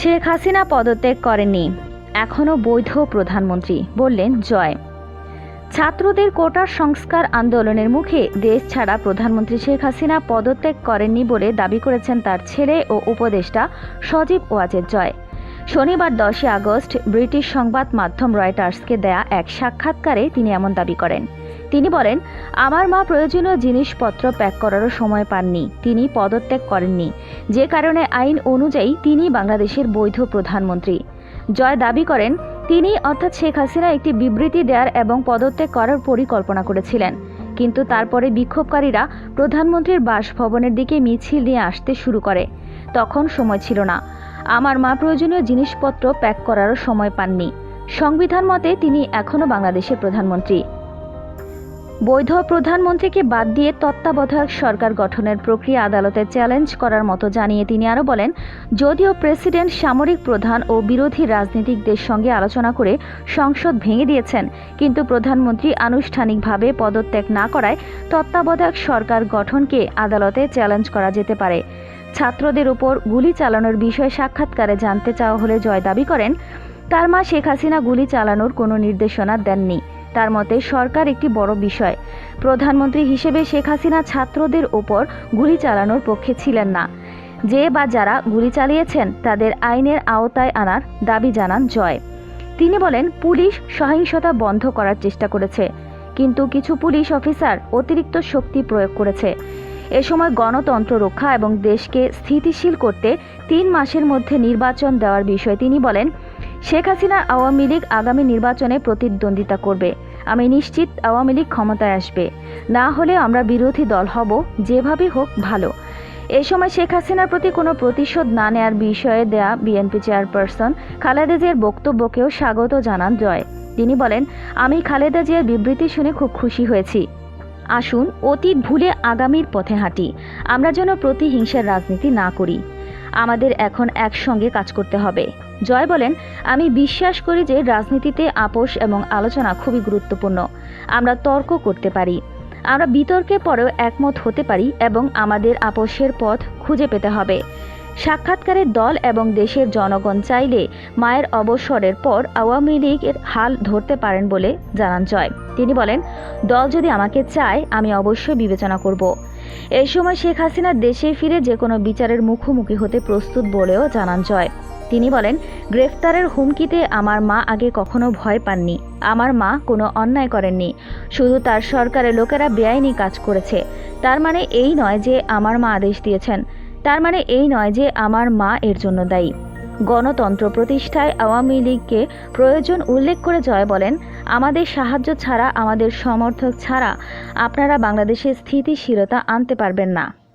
শেখ হাসিনা পদত্যাগ করেননি। এখনও বৈধ প্রধানমন্ত্রী, বললেন জয়। ছাত্রদের কোটার সংস্কার আন্দোলনের মুখে দেশ ছাড়া প্রধানমন্ত্রী শেখ হাসিনা পদত্যাগ করেননি বলে দাবি করেছেন তার ছেলে ও উপদেষ্টা সজীব ওয়াজেদ জয়। শনিবার দশই আগস্ট ব্রিটিশ সংবাদ মাধ্যম রয়টার্সকে দেয়া এক সাক্ষাৎকারে তিনি এমন দাবি করেন। তিনি বলেন, আমার মা প্রয়োজনীয় জিনিসপত্র প্যাক করারও সময় পাননি। তিনি পদত্যাগ করেননি। যে কারণে আইন অনুযায়ী তিনি বাংলাদেশের বৈধ প্রধানমন্ত্রী। জয় দাবি করেন, তিনি অর্থাৎ শেখ হাসিনা একটি বিবৃতি দেওয়ার এবং পদত্যাগ করার পরিকল্পনা করেছিলেন। কিন্তু তারপরে বিক্ষোভকারীরা প্রধানমন্ত্রীর বাসভবনের দিকে মিছিল নিয়ে আসতে শুরু করে। তখন সময় ছিল না। আমার মা প্রয়োজনীয় জিনিসপত্র প্যাক করারও সময় পাননি। সংবিধান মতে তিনি এখনও বাংলাদেশের প্রধানমন্ত্রী। বৈধ প্রধানমন্ত্রীকে বাদ দিয়ে তত্ত্বাবধায়ক সরকার গঠনের প্রক্রিয়া আদালতে চ্যালেঞ্জ করার মতো জানিয়ে তিনি আরও বলেন, যদিও প্রেসিডেন্ট, সামরিক প্রধান ও বিরোধী রাজনীতিকদের সঙ্গে আলোচনা করে সংসদ ভেঙে দিয়েছেন, কিন্তু প্রধানমন্ত্রী আনুষ্ঠানিকভাবে পদত্যাগ না করায় তত্ত্বাবধায়ক সরকার গঠনকে আদালতে চ্যালেঞ্জ করা যেতে পারে। ছাত্রদের উপর গুলি চালানোর বিষয়ে সাক্ষাৎকারে জানতে চাওয়া হলে জয় দাবি করেন, তার মা শেখ হাসিনা গুলি চালানোর কোনো নির্দেশনা দেননি। তার মতে সরকার একটি বড় বিষয়। প্রধানমন্ত্রী হিসেবে শেখ হাসিনা ছাত্রদের ওপর গুলি চালানোর পক্ষে ছিলেন না। যে বা যারা গুলি চালিয়েছেন, তাদের আইনের আওতায় আনার দাবি জানান জয়। তিনি বলেন, পুলিশ সহিংসতা বন্ধ করার চেষ্টা করেছে, কিন্তু কিছু পুলিশ অফিসার অতিরিক্ত শক্তি প্রয়োগ করেছে। এ সময় গণতন্ত্র রক্ষা এবং দেশকে স্থিতিশীল করতে তিন মাসের মধ্যে নির্বাচন দেওয়ার বিষয়ে তিনি বলেন শেখ হাসিনা আওয়ামী লীগ আগামী নির্বাচনে প্রতিদ্বন্দ্বিতা করবে। আমি নিশ্চিত আওয়ামী লীগ ক্ষমতায় আসবে। না হলে আমরা বিরোধী দল হব যেভাবে হোক ভালো। এ সময় শেখ হাসিনার প্রতি কোনো প্রতিশোধ না নেয়ার বিষয়ে দেয়া বিএনপি চেয়ারপারসন খালেদা জিয়ার বক্তব্যকেও স্বাগত জানান জয়। তিনি বলেন, আমি খালেদা জিয়ার বিবৃতি শুনে খুব খুশি হয়েছি। আসুন, অতীত ভুলে আগামীর পথে হাঁটি। আমরা যেন প্রতিহিংসার রাজনীতি না করি। আমাদের এখন একসঙ্গে কাজ করতে হবে। জয় বলেন, আমি বিশ্বাস করি যে রাজনীতিতে আপোষ এবং আলোচনা খুবই গুরুত্বপূর্ণ। আমরা তর্ক করতে পারি। আমরা বিতর্কের পরেও একমত হতে পারি এবং আমাদের আপোষের পথ খুঁজে পেতে হবে। সাক্ষাৎকারের দল এবং দেশের জনগণ চাইলে মায়ের অবসরের পর আওয়ামী লীগের হাল ধরতে পারেন বলে জানান জয়। তিনি বলেন, দল যদি আমাকে চায়, আমি অবশ্যই বিবেচনা করব। এই সময় শেখ হাসিনা দেশে ফিরে যে কোনো বিচারের মুখোমুখি হতে প্রস্তুত বলেও জানান জয়। তিনি বলেন, গ্রেফতারের হুমকিতে আমার মা আগে কখনো ভয় পাননি। আমার মা কোনো অন্যায় করেননি। শুধু তার সরকারের লোকেরা বেআইনি কাজ করেছে। তার মানে এই নয় যে আমার মা আদেশ দিয়েছেন। তার মানে এই নয় যে আমার মা এর জন্য দায়ী। গণতন্ত্র প্রতিষ্ঠায় আওয়ামী লীগকে প্রয়োজন উল্লেখ করে জয় বলেন, আমাদের সাহায্য ছাড়া, আমাদের সমর্থক ছাড়া আপনারা বাংলাদেশে স্থিতিশীলতা আনতে পারবেন না।